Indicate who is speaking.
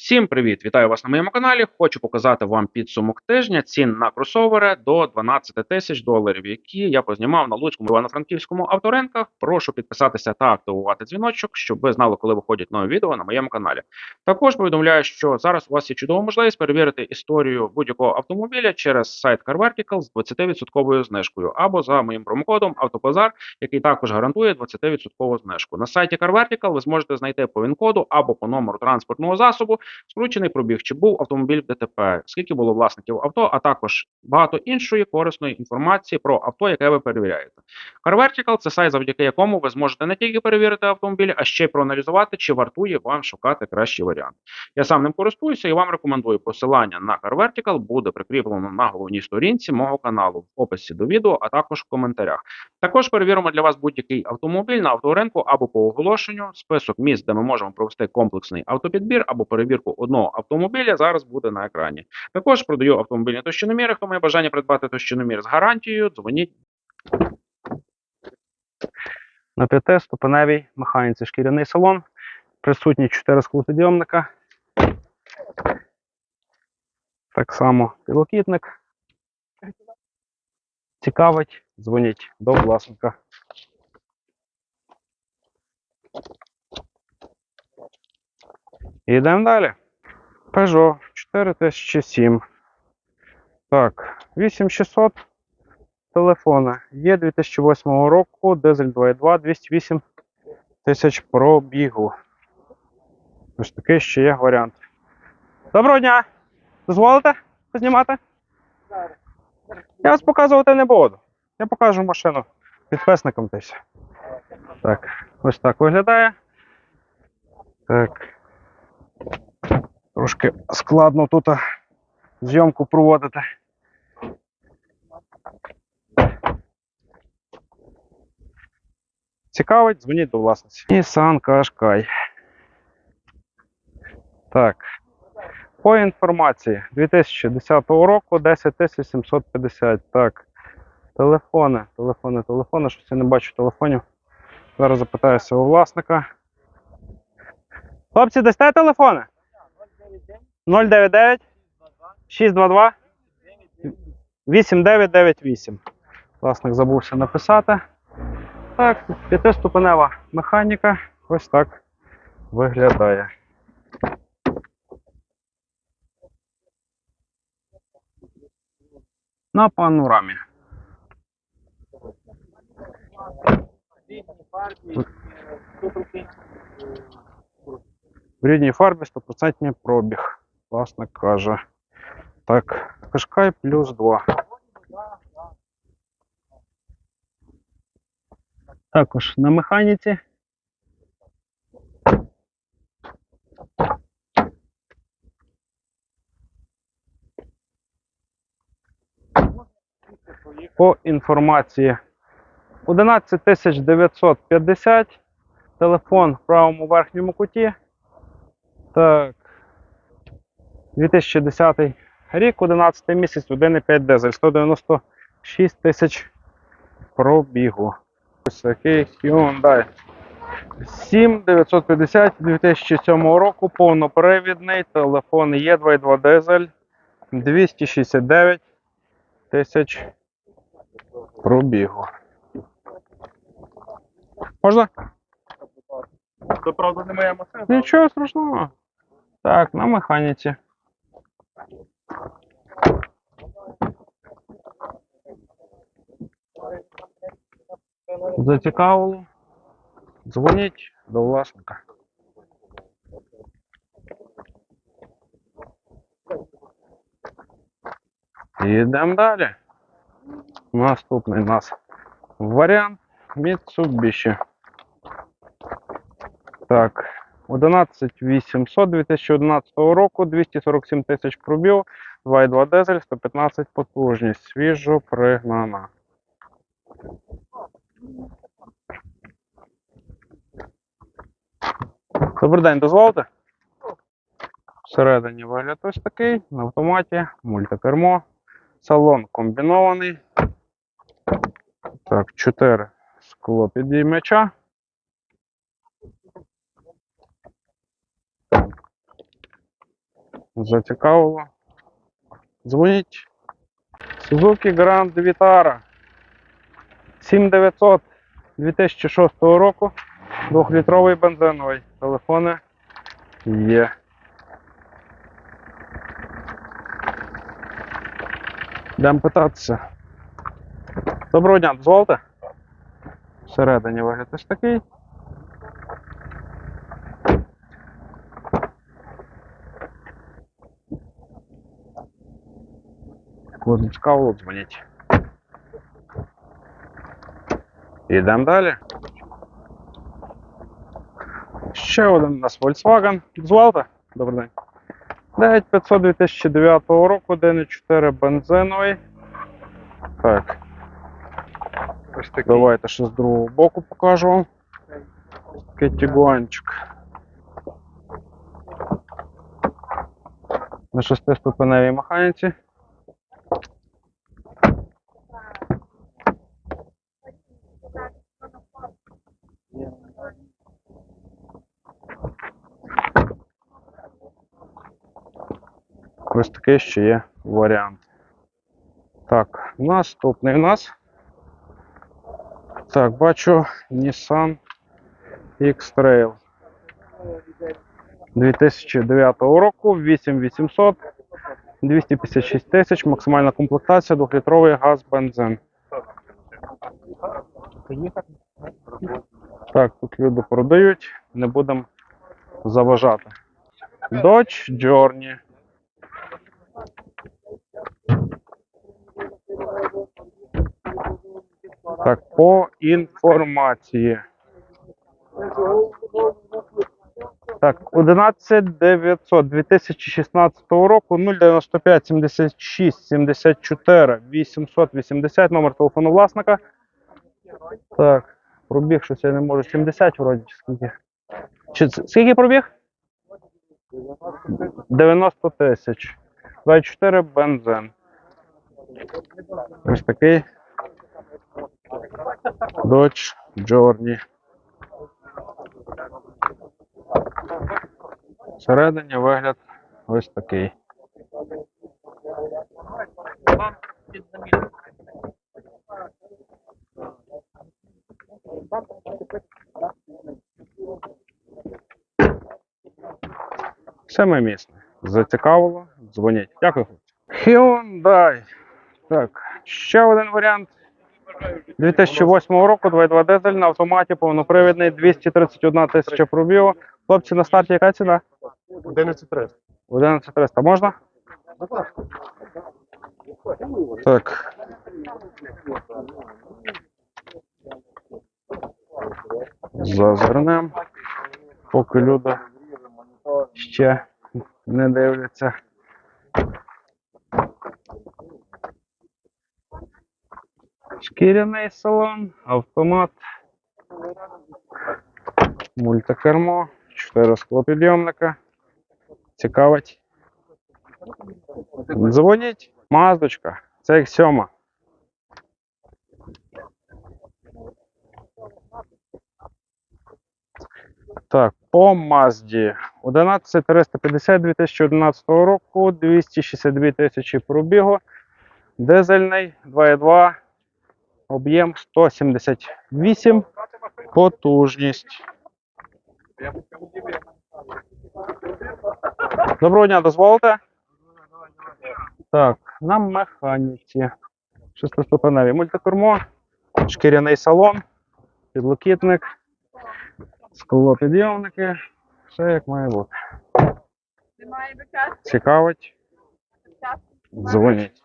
Speaker 1: Всім привіт! Вітаю вас на моєму каналі. Хочу показати вам підсумок тижня цін на кросовери до 12 тисяч доларів, які я познімав на Луцькому Івано-Франківському авторинках. Прошу підписатися та активувати дзвіночок, щоб ви знали, коли виходять нові відео на моєму каналі. Також повідомляю, що зараз у вас є чудова можливість перевірити історію будь-якого автомобіля через сайт CarVertical з 20% знижкою або за моїм промокодом Автобазар, який також гарантує 20% знижку. На сайті CarVertical ви зможете знайти по ВІН-коду або по номеру транспортного засобу скручений пробіг, чи був автомобіль в ДТП, скільки було власників авто, а також багато іншої корисної інформації про авто, яке ви перевіряєте. CarVertical – це сайт, завдяки якому ви зможете не тільки перевірити автомобіль, а ще й проаналізувати, чи вартує вам шукати кращий варіант. Я сам ним користуюся і вам рекомендую посилання на CarVertical буде прикріплено на головній сторінці мого каналу в описі до відео, а також в коментарях. Також перевіримо для вас будь-який автомобіль на авторинку або по оголошенню. Список місць, де ми можемо провести комплексний автопідбір або перевірку одного автомобіля, зараз буде на екрані. Також продаю автомобільні товщиноміри. Хто має бажання придбати товщиномір з гарантією, дзвоніть.
Speaker 2: На п'ятиступеневій механіці шкіряний салон. Присутні 4 склопідйомника. Так само підлокітник. Цікавить, дзвоніть до власника. Йдемо далі. Peugeot 4007. Так, 8600 телефона. Є 2008 року, дизель 2.2, 208 тисяч пробігу. Ось такий ще є варіант. Доброго дня! Дозволите познімати? Я вас показувати не буду. Я покажу машину підписникам десь. Так, ось так виглядає. Так. Трошки складно тут зйомку проводити. Цікавить, дзвоніть до власниці. Nissan Qashqai. Так. По інформації 2010 року 10750. Так. Телефони, телефони, телефони. Щось я не бачу телефонів. Зараз запитаюся у власника. Хлопці, дасте телефони? 099 622 8998. Власник забувся написати. Так, п'ятиступенева механіка ось так виглядає. На панорамі. В рідній фарбі 100% пробіг. Власник каже. Так, Кашкай плюс 2. Також на механіці. По інформації 11950. Телефон в правому верхньому куті. Так. 2010 рік, 11 місяць, 1,5 дизель, 196 тисяч пробігу. Ось такий Hyundai. 7950 2007 року, повнопривідний, телефон є 2.2 дизель, 269 тисяч пробігу. Можна?
Speaker 3: Це правда не моя машина.
Speaker 2: Нічого страшного. Так, на механіці. Зацікавило. Дзвоніть до власника. Йдемо далі. Наступний у нас варіант Mitsubishi. Так, 11800 2011 року, 247 тисяч пробіг, 2,2 дизель, 115 потужність, свіжо пригнана. Добрий день, дозволите? Всередині вигляд ось такий, на автоматі, мультикермо, салон комбінований. Так, 4 скло підіймача. Зацікавило. Дзвоніть. Suzuki Grand Vitara. 7900 2006 року. Двохлітровий бензиновий. Телефони є. Йдемо питатися. Доброго дня, дозвольте? Всередині вигляд ось такий. Кого цікаво, дзвоніть. Йдемо далі. Ще один у нас Volkswagen. Дозвольте? Добрий день. 9500 2009 року, 1.4 бензиновий. Так.
Speaker 3: Ось такий.
Speaker 2: Давайте ще з другого боку покажу вам. Такий тігуанчик. На шестиступеневій механіці. Ось такий ще є варіант. Так, наступний у нас. Так, бачу Nissan X-Trail 2009 року, 8800, 256 тисяч, максимальна комплектація, 2-літровий газ, бензин. Так, тут люди продають, не будемо заважати. Dodge Journey. Так, по інформації. Так, 11900 2016 року 095 76 74 880 номер телефону власника. Так, пробіг щось я не можу. 70 вроді скільки. Чи скільки пробіг? 90 тисяч. 24 бензин. Ось такий Dodge Journey. Всередині вигляд ось такий. Семимісне. Зацікавило? Дзвоніть. Дякую. Hyundai. Так, ще один варіант. 2008 року 2.2 дизель на автоматі повнопривідний 231 тисяча пробігу. Хлопці, на старті яка ціна?
Speaker 3: 11.300.
Speaker 2: 11300 можна? Так. Зазирнем. Поки люди ще не дивляться. Шкіряний салон, автомат, мультикермо, 4 склопідйомника. Цікавить. Дзвоніть, маздочка, це як сьома. Так, по Мазді 11350 2011 року, 262 тисячі пробігу. Дизельний 2.2, об'єм 178, потужність. Доброго дня, дозволите? Так, на механіці. Шестиступеневі мультикермо, шкіряний салон, підлокітник, склопідйомники. Все як має бути.
Speaker 4: Немає.
Speaker 2: Цікавить? Дзвоніть.